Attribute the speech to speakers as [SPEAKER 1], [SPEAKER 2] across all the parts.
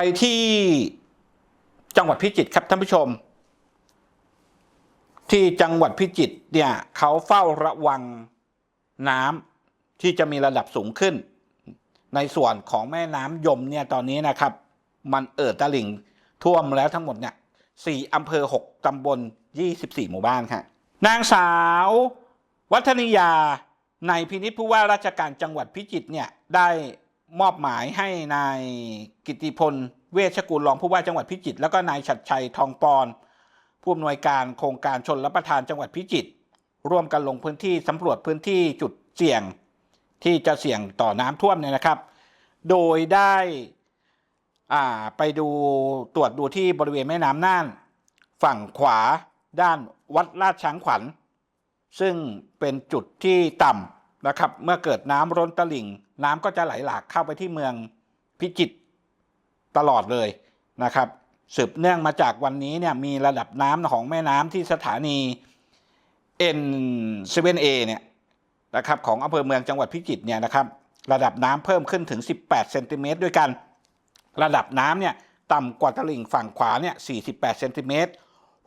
[SPEAKER 1] ไปที่จังหวัดพิจิตรครับท่านผู้ชม ที่จังหวัดพิจิตรเนี่ยเขาเฝ้าระวังน้ำที่จะมีระดับสูงขึ้น ในส่วนของแม่น้ำยมเนี่ยตอนนี้นะครับ มันเอ่อตลิ่งท่วมแล้วทั้งหมดเนี่ยสี่อำเภอหกตำบลยี่สิบสี่หมู่บ้านค่ะนางสาว วัฒนิยาในพินิจผู้ว่าราชการจังหวัดพิจิตรเนี่ยได้ มอบหมายให้นายกิติพล เวชกุลรองผู้ว่าจังหวัดพิจิตรแล้วก็นายชัดชัยทองปอนผู้อำนวยการโครงการชนรับประทานจังหวัดพิจิตรร่วมกันลงพื้นที่สำรวจพื้นที่จุดเสี่ยงที่จะเสี่ยงต่อน้ำท่วมเนี่ยนะครับ โดยได้อ่าไปดูตรวจดูที่บริเวณแม่น้ำน่าน ฝั่งขวาด้านวัดลาดช้างขวัญ ซึ่งเป็นจุดที่ต่ำนะครับ เมื่อเกิดน้ำร้นตลิ่ง น้ำก็จะไหลหลากเข้าไปที่เมืองพิจิตรตลอดเลยนะครับสืบเนื่องมาจากวันนี้เนี่ยมีระดับน้ำของแม่น้ำที่สถานี N7A เนี่ยนะครับของอำเภอเมืองจังหวัดพิจิตรเนี่ยนะครับระดับน้ำเพิ่มขึ้นถึง 18 เซนติเมตรด้วยกัน ระดับน้ำเนี่ยต่ำกว่าตลิ่งฝั่งขวาเนี่ย 48 เซนติเมตร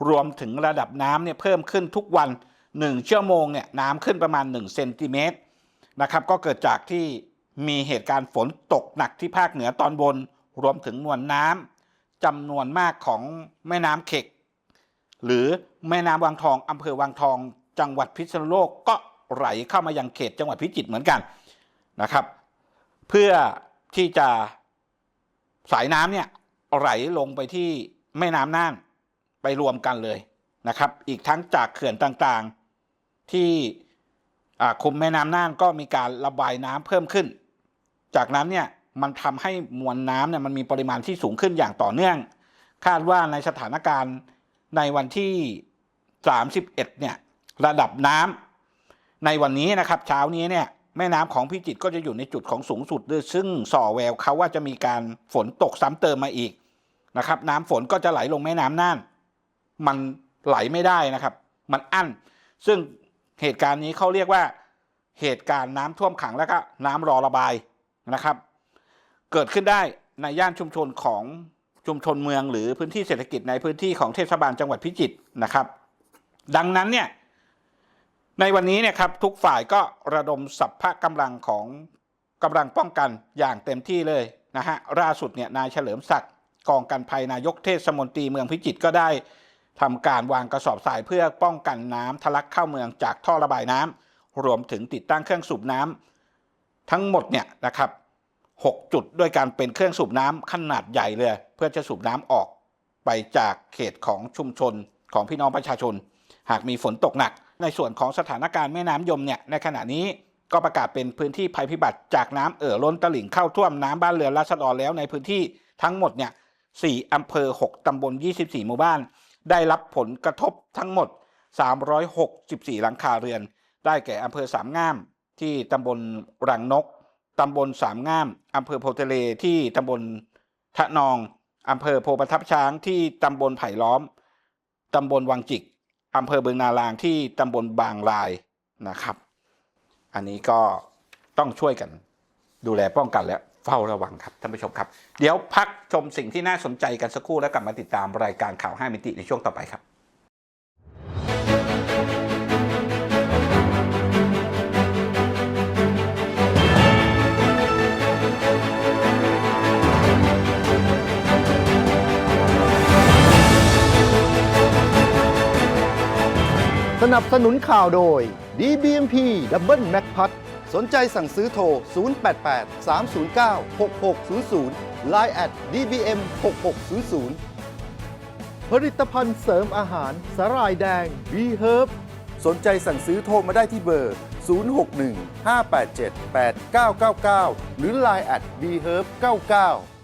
[SPEAKER 1] รวมถึงระดับน้ำเนี่ยเพิ่มขึ้นทุกวัน 1 ชั่วโมงเนี่ยน้ำขึ้นประมาณ 1 เซนติเมตรนะครับก็เกิดจากที่ มีเหตุการณ์ฝนตกหนักที่ภาคเหนือตอนบน รวมถึงมวลน้ำจำนวนมากของแม่น้ำเข็ก หรือแม่น้ำวังทองอำเภอวังทอง จังหวัดพิษณุโลกก็ไหลเข้ามายังเขตจังหวัดพิจิตรเหมือนกันนะครับ เพื่อที่จะสายน้ำเนี่ยไหลลงไปที่แม่น้ำน่านไปรวมกันเลยนะครับ อีกทั้งจากเขื่อนต่างๆที่คุมแม่น้ำน่านก็มีการระบายน้ำเพิ่มขึ้น จากนั้นเนี่ยมันทำให้มวลน้ำเนี่ยมันมีปริมาณที่สูงขึ้นอย่างต่อเนื่อง คาดว่าในสถานการณ์ในวันที่ 31เนี่ยระดับน้ำในวันนี้นะครับเช้านี้เนี่ยแม่น้ำของพิจิตรก็จะอยู่ในจุดของสูงสุดด้วยซึ่งส่อแววเขาว่าจะมีการฝนตกซ้ำเติมมาอีกนะครับ น้ำฝนก็จะไหลลงแม่น้ำน่าน มันไหลไม่ได้นะครับ มันอั้น ซึ่งเหตุการณ์นี้เขาเรียกว่าเหตุการณ์น้ำท่วมขังแล้วก็น้ำรอระบาย นะครับ เกิดขึ้นได้ในย่านชุมชนของชุมชนเมืองหรือพื้นที่เศรษฐกิจในพื้นที่ของเทศบาลจังหวัดพิจิตรนะครับ ดังนั้นเนี่ยในวันนี้เนี่ยครับทุกฝ่ายก็ระดมสัพพะกำลังของกำลังป้องกันอย่างเต็มที่เลยนะฮะล่าสุดเนี่ยนายเฉลิมศักดิ์กองกันภัยนายกเทศมนตรีเมืองพิจิตรก็ได้ทำการวางกระสอบทรายเพื่อป้องกันน้ำทะลักเข้าเมืองจากท่อระบายน้ำรวมถึงติดตั้งเครื่องสูบน้ำทั้งหมดเนี่ยนะครับ 6 จุดด้วยการเป็นเครื่องสูบน้ำขนาดใหญ่เลย เพื่อจะสูบน้ำออกไปจากเขตของชุมชนของพี่น้องประชาชน หากมีฝนตกหนัก ในส่วนของสถานการณ์แม่น้ำยมเนี่ยในขณะนี้ก็ประกาศเป็นพื้นที่ภัยพิบัติจากน้ำเอ่อล้นตลิ่งเข้าท่วมน้ำบ้านเรือนราษฎรแล้วในพื้นที่ทั้งหมดเนี่ยสี่อำเภอ 6 ตำบล 24 หมู่บ้าน ได้รับผลกระทบทั้งหมด 364 หลังคาเรือน ได้แก่อำเภอสามงาม ที่ตำบลรังนก ตำบลสามง่ามอำเภอโพทะเลที่ตำบลทะนองอำเภอโพประทับช้างที่ตำบลไผ่ล้อมตำบลวังจิกอำเภอเบืองนารางที่ตำบลบางลายนะครับ อันนี้ก็ต้องช่วยกันดูแลป้องกันและเฝ้าระวังครับท่านผู้ชมครับ เดี๋ยวพักชมสิ่งที่น่าสนใจกันสักครู่แล้วกลับมาติดตามรายการข่าว 5 มิติในช่วงต่อไปครับ
[SPEAKER 2] สนับสนุนข่าวโดย DBMP Double Mac p a t สนใจสั่งซื้อโทร 088 309 6600 Line at DBM 6600 ผลิตภัณฑ์เสริมอาหารสาหร่ายแดง B Herb สนใจสั่งซื้อโทรมาได้ที่เบอร์ 061 587 8999 หรือ Line at B Herb 99